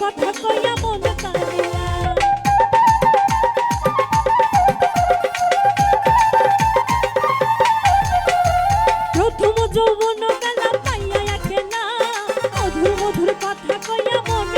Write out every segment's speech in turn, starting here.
কথা কইয়া মন কাঁদিলা প্রথম যৌবন কালা পাইয়া একে মধুর মধুর কথা কইয়া মন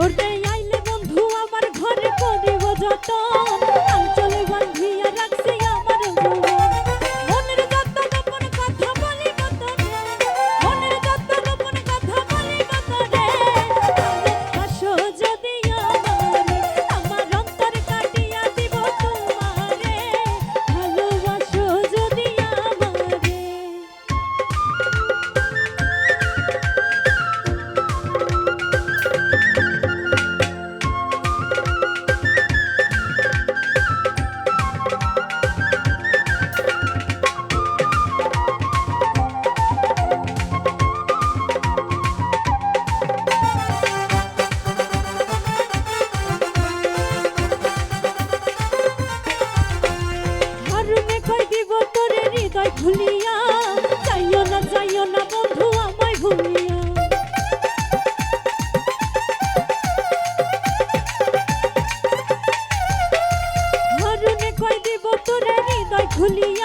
Urte Julie.